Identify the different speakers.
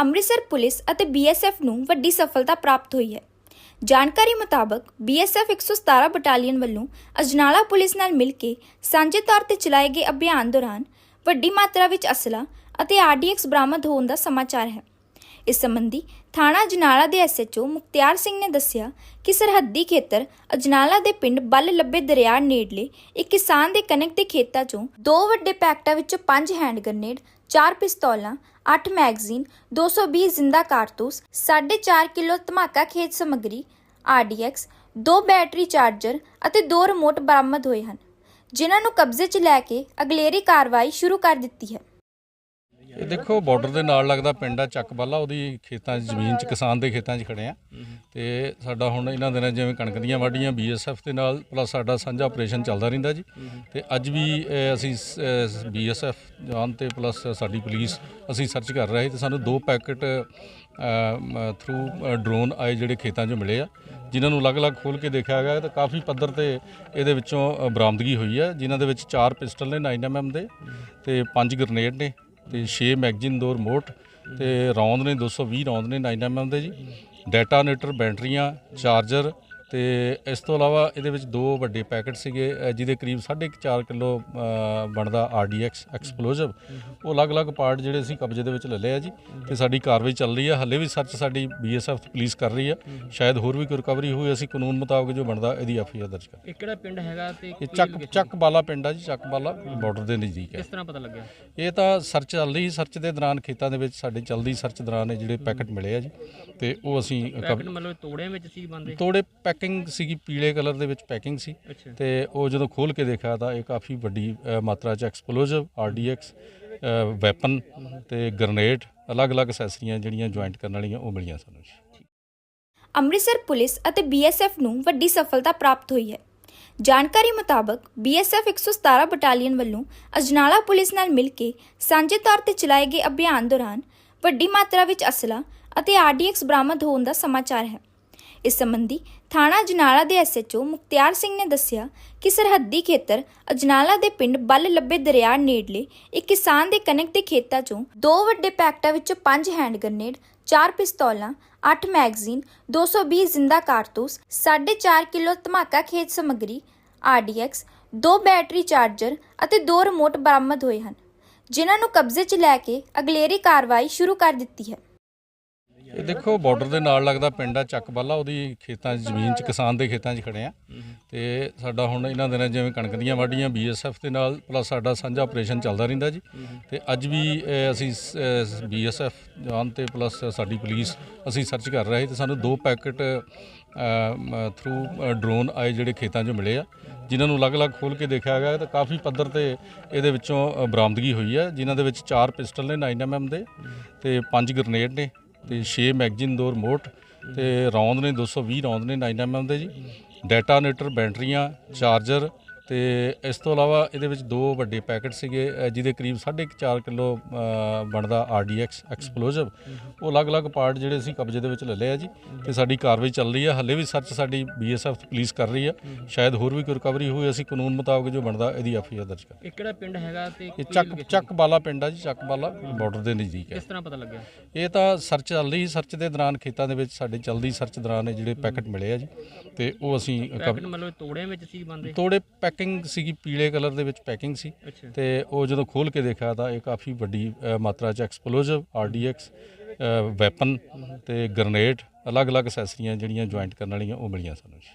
Speaker 1: Amritsar police ਅਤੇ BSF ਨੂੰ ਵੱਡੀ ਸਫਲਤਾ ਪ੍ਰਾਪਤ ਹੋਈ ਹੈ। ਜਾਣਕਾਰੀ ਮੁਤਾਬਕ ਬੀਐਸਐਫ 117 ਬਟਾਲੀਅਨ ਵੱਲੋਂ ਅਜਨਾਲਾ ਪੁਲਿਸ ਨਾਲ ਮਿਲ ਕੇ ਸਾਂਝੇ ਤੌਰ ਤੇ ਚਲਾਏ ਗਏ ਅਭਿਆਨ ਦੌਰਾਨ ਵੱਡੀ ਮਾਤਰਾ ਵਿੱਚ ਅਸਲਾ ਅਤੇ ਆਰਡੀਐਕਸ ਬਰਾਮਦ ਹੋਣ ਦਾ ਸਮਾਚਾਰ ਹੈ। ਇਸ ਸੰਬੰਧੀ ਥਾਣਾ ਅਜਨਾਲਾ ਦੇ ਐਸਐਚਓ ਮੁਖਤਿਆਰ ਸਿੰਘ ਨੇ ਦੱਸਿਆ ਕਿ ਸਰਹੱਦੀ ਖੇਤਰ ਅਜਨਾਲਾ ਦੇ ਪਿੰਡ ਬੱਲ ਲੱਬੇ ਦਰਿਆ ਨੇੜਲੇ ਇੱਕ ਕਿਸਾਨ ਦੇ ਕਣਕ ਦੇ ਖੇਤਾਂ 'ਚੋਂ ਦੋ ਵੱਡੇ ਪੈਕਟਾਂ ਵਿੱਚੋਂ ਪੰਜ ਹੈਂਡ ਗ੍ਰਨੇਡ ਚਾਰ ਪਿਸਤੌਲਾਂ 8 ਮੈਗਜ਼ੀਨ 220 ਜ਼ਿੰਦਾ ਕਾਰਤੂਸ 4.5 ਕਿਲੋ ਧਮਾਕਾ ਖੇਤ ਸਮੱਗਰੀ ਆਰਡੀਐਕਸ ਦੋ ਬੈਟਰੀ ਚਾਰਜਰ ਅਤੇ ਦੋ ਰਿਮੋਟ ਬਰਾਮਦ ਹੋਏ ਹਨ, ਜਿਨ੍ਹਾਂ ਨੂੰ ਕਬਜ਼ੇ 'ਚ ਲੈ ਕੇ ਅਗਲੇਰੀ ਕਾਰਵਾਈ ਸ਼ੁਰੂ ਕਰ ਦਿੱਤੀ ਹੈ।
Speaker 2: ਇਹ ਦੇਖੋ ਬਾਰਡਰ ਦੇ ਨਾਲ ਲੱਗਦਾ ਪਿੰਡ ਆ ਚੱਕਬਾਲਾ ਉਹਦੀ ਖੇਤਾਂ 'ਚ ਜ਼ਮੀਨ 'ਚ ਕਿਸਾਨ ਦੇ ਖੇਤਾਂ 'ਚ ਖੜੇ ਆ। ਤੇ ਸਾਡਾ ਹੁਣ ਇਹਨਾਂ ਦਿਨਾਂ ਜਿਵੇਂ ਕਣਕ ਦੀਆਂ ਵਾਢੀਆਂ ਬੀਐਸਐਫ ਦੇ ਨਾਲ ਪਲੱਸ ਸਾਡਾ ਸਾਂਝਾ ਆਪਰੇਸ਼ਨ ਚੱਲਦਾ ਰਹਿੰਦਾ ਜੀ। ਤੇ ਅੱਜ ਵੀ ਅਹ, ਅਸੀਂ ਬੀਐਸਐਫ ਜਵਾਨ ਤੇ ਪਲੱਸ ਸਾਡੀ ਪੁਲਿਸ ਅਸੀਂ ਸਰਚ ਕਰ ਰਹੇ ਤੇ ਸਾਨੂੰ ਦੋ ਪੈਕੇਟ ਥਰੂ ਡਰੋਨ ਆਏ ਜਿਹੜੇ ਖੇਤਾਂ 'ਚੋਂ ਮਿਲੇ ਆ। ਜਿਨ੍ਹਾਂ ਨੂੰ ਅਲੱਗ-ਅਲੱਗ ਖੋਲ ਕੇ ਦੇਖਿਆ ਗਿਆ ਤਾਂ ਕਾਫੀ ਪੱਧਰ ਤੇ ਇਹਦੇ ਵਿੱਚੋਂ ਬਰਾਮਦਗੀ ਹੋਈ ਹੈ ਜਿਨ੍ਹਾਂ ਦੇ ਵਿੱਚ ਚਾਰ ਪਿਸਟਲ ਨੇ 9mm ਦੇ ਤੇ ਪੰਜ ਗ੍ਰਨੇਡ ਨੇ। ਤੇ 6 ਮੈਗਜ਼ੀਨ ਦੋ ਰਿਮੋਟ ਤੇ ਰੌਂਦ ਨੇ 220 ਰੌਂਦ ਨੇ 9mm ਦੇ ਜੀ। ਡੈਟਾਨੇਟਰ ਬੈਟਰੀਆਂ, ਚਾਰਜਰ ਤੇ ਇਸ ਤੋਂ ਇਲਾਵਾ ਇਹਦੇ ਵਿੱਚ ਦੋ ਵੱਡੇ ਪੈਕੇਟ ਸੀਗੇ ਜਿਹਦੇ ਕਰੀਬ 4.5 ਕਿਲੋ ਬਣਦਾ ਆਰਡੀਐਕਸ ਐਕਸਪਲੋਸਿਵ ਉਹ ਅਲੱਗ-ਅਲੱਗ ਪਾਰਟ ਜਿਹੜੇ ਅਸੀਂ ਕਬਜ਼ੇ ਦੇ ਵਿੱਚ ਲੈ ਲਏ ਆ ਜੀ ਤੇ ਸਾਡੀ ਕਾਰਵਾਈ ਚੱਲ ਰਹੀ ਹੈ ਹੱਲੇ ਵੀ ਸਰਚ ਸਾਡੀ ਬੀਐਸਐਫ ਪੁਲਿਸ ਕਰ ਰਹੀ ਹੈ ਸ਼ਾਇਦ ਹੋਰ ਵੀ ਕੋਈ ਰਿਕਵਰੀ ਹੋਈ ਅਸੀਂ ਕਾਨੂੰਨ ਮੁਤਾਬਕ ਜੋ ਬਣਦਾ ਇਹਦੀ ਐਫਆਈਆਰ ਦਰਜ ਕਰ
Speaker 3: ਇਹ ਕਿਹੜਾ ਪਿੰਡ ਹੈਗਾ ਤੇ
Speaker 2: ਇਹ ਚੱਕ ਚੱਕ ਬਾਲਾ ਪਿੰਡ ਆ ਜੀ ਚੱਕ ਬਾਲਾ ਬਾਰਡਰ ਦੇ ਨਜ਼ਦੀਕ ਹੈ।
Speaker 3: ਕਿਸ ਤਰ੍ਹਾਂ ਪਤਾ ਲੱਗਿਆ?
Speaker 2: ਇਹ ਤਾਂ ਸਰਚ ਚੱਲ ਰਹੀ ਸਰਚ ਦੇ ਦੌਰਾਨ ਖੇਤਾਂ ਦੇ ਵਿੱਚ ਸਾਡੇ ਚੱਲਦੀ ਸਰਚ ਦੌਰਾਨ ਇਹ ਜਿਹੜੇ ਪੈਕੇਟ ਮਿਲੇ ਆ ਜੀ ਤੇ ਉਹ ਅਸੀਂ
Speaker 3: ਪੈਕਟ ਮਤਲਬ ਤੋੜਿਆਂ ਵਿੱਚ ਸੀ ਬੰਦੇ?
Speaker 2: ਤੋੜੇ ਪੈਕਿੰਗ ਸੀਗੀ ਪੀਲੇ ਕਲਰ ਦੇ ਵਿੱਚ ਪੈਕਿੰਗ ਸੀ। ਤੇ ਉਹ ਜਦੋਂ ਖੋਲ ਕੇ ਦੇਖਿਆ ਤਾਂ ਇਹ ਕਾਫੀ ਵੱਡੀ ਅ, ਮਾਤਰਾ ਚ ਐਕਸਪਲੋਸਿਵ ਆਰਡੀਐਕਸ ਵੈਪਨ ਤੇ ਗ੍ਰਨੇਡ ਅਲੱਗ-ਅਲੱਗ ਅਸੈਸਰੀਆਂ ਜਿਹੜੀਆਂ ਜੁਆਇੰਟ ਕਰਨ ਵਾਲੀਆਂ ਉਹ ਮਿਲੀਆਂ ਸਾਨੂੰ ਜੀ।
Speaker 1: ਅੰਮ੍ਰਿਤਸਰ ਪੁਲਿਸ ਅਤੇ ਬੀਐਸਐਫ ਨੂੰ ਵੱਡੀ ਸਫਲਤਾ ਪ੍ਰਾਪਤ ਹੋਈ ਹੈ। ਜਾਣਕਾਰੀ ਮੁਤਾਬਕ ਬੀਐਸਐਫ 117 ਬਟਾਲੀਅਨ ਵੱਲੋਂ ਅਜਨਾਲਾ ਪੁਲਿਸ ਨਾਲ ਮਿਲ ਕੇ ਸਾਂਝੇ ਤੌਰ ਤੇ ਚਲਾਏ ਗਏ ਅਭਿਆਨ ਦੌਰਾਨ ਵੱਡੀ ਮਾਤਰਾ ਵਿੱਚ ਅਸਲਾ ਅਤੇ ਆਰਡੀਐਕਸ ਬਰਾਮਦ ਹੋਣ ਦਾ ਸਮਾਚਾਰ ਹੈ। ਇਸ ਸੰਬੰਧੀ ਥਾਣਾ ਅਜਨਾਲਾ ਦੇ ਐਸਐਚਓ ਮੁਖਤਿਆਰ ਸਿੰਘ ਨੇ ਦੱਸਿਆ ਕਿ ਸਰਹੱਦੀ ਖੇਤਰ ਅਜਨਾਲਾ ਦੇ ਪਿੰਡ ਬੱਲ ਲੱਭੇ ਦਰਿਆ ਨੇੜਲੇ ਇੱਕ ਕਿਸਾਨ ਦੇ ਕਣਕ ਦੇ ਖੇਤਾਂ 'ਚੋਂ ਦੋ ਵੱਡੇ ਪੈਕਟਾਂ ਵਿੱਚੋਂ ਪੰਜ ਹੈਂਡ ਗ੍ਰਨੇਡ, ਚਾਰ ਪਿਸਤੌਲਾਂ 8 ਮੈਗਜ਼ੀਨ 220 ਜ਼ਿੰਦਾ ਕਾਰਤੂਸ 4.5 ਕਿਲੋ ਧਮਾਕਾ ਖੇਤ ਸਮੱਗਰੀ ਆਰਡੀਐਕਸ ਦੋ ਬੈਟਰੀ ਚਾਰਜਰ ਅਤੇ ਦੋ ਰਿਮੋਟ ਬਰਾਮਦ ਹੋਏ ਹਨ, ਜਿਨ੍ਹਾਂ ਨੂੰ ਕਬਜ਼ੇ 'ਚ ਲੈ ਕੇ ਅਗਲੇਰੀ ਕਾਰਵਾਈ ਸ਼ੁਰੂ ਕਰ ਦਿੱਤੀ ਹੈ।
Speaker 2: ਇਹ ਦੇਖੋ ਬਾਰਡਰ ਦੇ ਨਾਲ ਲੱਗਦਾ ਪਿੰਡ ਆ ਚੱਕਬਾਲਾ ਉਹਦੀ ਖੇਤਾਂ 'ਚ ਜ਼ਮੀਨ 'ਚ ਕਿਸਾਨ ਦੇ ਖੇਤਾਂ 'ਚ ਖੜੇ ਆ। ਤੇ ਸਾਡਾ ਹੁਣ ਇਹਨਾਂ ਦਿਨਾਂ ਜਿਵੇਂ ਕਣਕ ਦੀਆਂ ਵਾਢੀਆਂ ਬੀਐਸਐਫ ਦੇ ਨਾਲ ਪਲੱਸ ਸਾਡਾ ਸਾਂਝਾ ਆਪਰੇਸ਼ਨ ਚੱਲਦਾ ਰਹਿੰਦਾ ਜੀ। ਤੇ ਅੱਜ ਵੀ ਅ, ਅਸੀਂ ਬੀਐਸਐਫ ਜਵਾਨ ਤੇ ਪਲੱਸ ਸਾਡੀ ਪੁਲਿਸ ਅਸੀਂ ਸਰਚ ਕਰ ਰਹੇ ਤੇ ਸਾਨੂੰ ਦੋ ਪੈਕੇਟ ਥਰੂ ਡਰੋਨ ਆਏ ਜਿਹੜੇ ਖੇਤਾਂ 'ਚੋਂ ਮਿਲੇ ਆ। ਜਿਨ੍ਹਾਂ ਨੂੰ ਅਲੱਗ-ਅਲੱਗ ਖੋਲ ਕੇ ਦੇਖਿਆ ਗਿਆ ਤਾਂ ਕਾਫੀ ਪੱਧਰ ਤੇ ਇਹਦੇ ਵਿੱਚੋਂ ਬਰਾਮਦਗੀ ਹੋਈ ਹੈ ਜਿਨ੍ਹਾਂ ਦੇ ਵਿੱਚ ਚਾਰ ਪਿਸਟਲ ਨੇ 9mm ਦੇ ਤੇ ਪੰਜ ਗ੍ਰਨੇਡ ਨੇ। ਤੇ 6 ਮੈਗਜ਼ੀਨ ਦੋ ਰਿਮੋਟ ਤੇ ਰੌਂਦ ਨੇ 220 ਰੌਂਦ ਨੇ 9mm ਦੇ ਜੀ। ਡੈਟਾਨੇਟਰ ਬੈਟਰੀਆਂ ਚਾਰਜਰ ਤੇ ਇਸ ਤੋਂ ਇਲਾਵਾ ਇਹਦੇ ਵਿੱਚ ਦੋ ਵੱਡੇ ਪੈਕੇਟ ਸੀਗੇ ਜਿਹਦੇ ਕਰੀਬ 4.5 ਕਿਲੋ ਬਣਦਾ ਆਰਡੀਐਕਸ ਐਕਸਪਲੋਸਿਵ ਉਹ ਅਲੱਗ-ਅਲੱਗ ਪਾਰਟ ਜਿਹੜੇ ਅਸੀਂ ਕਬਜ਼ੇ ਦੇ ਵਿੱਚ ਲੈ ਲਏ ਆ ਜੀ ਤੇ ਸਾਡੀ ਕਾਰਵਾਈ ਚੱਲ ਰਹੀ ਹੈ ਹੱਲੇ ਵੀ ਸਰਚ ਸਾਡੀ ਬੀਐਸਐਫ ਪੁਲਿਸ ਕਰ ਰਹੀ ਹੈ ਸ਼ਾਇਦ ਹੋਰ ਵੀ ਕੋਈ ਰਿਕਵਰੀ ਹੋਈ ਅਸੀਂ ਕਾਨੂੰਨ ਮੁਤਾਬਕ ਜੋ ਬਣਦਾ ਇਹਦੀ ਐਫਆਈਆਰ ਦਰਜ ਕਰ।
Speaker 3: ਇਹ ਕਿਹੜਾ ਪਿੰਡ ਹੈਗਾ ਤੇ
Speaker 2: ਇਹ ਚੱਕ ਚੱਕ ਬਾਲਾ ਪਿੰਡ ਆ ਜੀ ਚੱਕ ਬਾਲਾ ਬਾਰਡਰ ਦੇ ਨਜ਼ਦੀਕ ਹੈ।
Speaker 3: ਕਿਸ ਤਰ੍ਹਾਂ ਪਤਾ ਲੱਗਿਆ?
Speaker 2: ਇਹ ਤਾਂ ਸਰਚ ਚੱਲ ਰਹੀ ਸਰਚ ਦੇ ਦੌਰਾਨ ਖੇਤਾਂ ਦੇ ਵਿੱਚ ਸਾਡੇ ਚੱਲਦੀ ਸਰਚ ਦੌਰਾਨ ਇਹ ਜਿਹੜੇ ਪੈਕੇਟ ਮਿਲੇ ਆ ਜੀ ਤੇ ਉਹ ਅਸੀਂ
Speaker 3: ਪੈਕਟ ਮਤਲਬ ਤੋੜਿਆਂ ਵਿੱਚ ਸੀ ਬੰਦੇ?
Speaker 2: ਤੋੜੇ ਪੈਕਿੰਗ ਸੀਗੀ ਪੀਲੇ ਕਲਰ ਦੇ ਵਿੱਚ ਪੈਕਿੰਗ ਸੀ। ਤੇ ਉਹ ਜਦੋਂ ਖੋਲ ਕੇ ਦੇਖਿਆ ਤਾਂ ਇਹ ਕਾਫੀ ਵੱਡੀ ਅ, ਮਾਤਰਾ ਚ ਐਕਸਪਲੋਸਿਵ ਆਰਡੀਐਕਸ ਵੈਪਨ ਤੇ ਗ੍ਰਨੇਡ ਅਲੱਗ-ਅਲੱਗ ਅਸੈਸਰੀਆਂ ਜਿਹੜੀਆਂ ਜੁਆਇੰਟ ਕਰਨ ਵਾਲੀਆਂ ਉਹ ਮਿਲੀਆਂ ਸਾਨੂੰ ਜੀ।